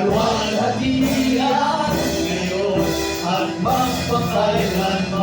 Kalwang hatian ngayon at magpakailanman.